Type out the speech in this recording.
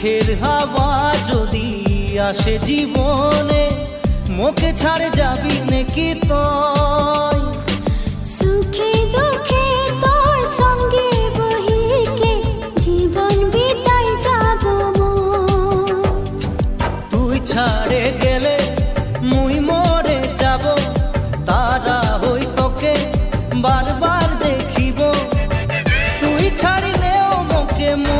সুখের হাওয়া যদি আসে জীবনে মোকে ছাড়ে যাবি নাকি তয় সুখে দুঃখে তোর সঙ্গে বহিকে জীবন বিতাই যাব তুই ছাড়ে গেলে মুই মরে যাব তারা হই তোকে বারবার দেখিব। তুই ছাড়িলেও মোকে মোর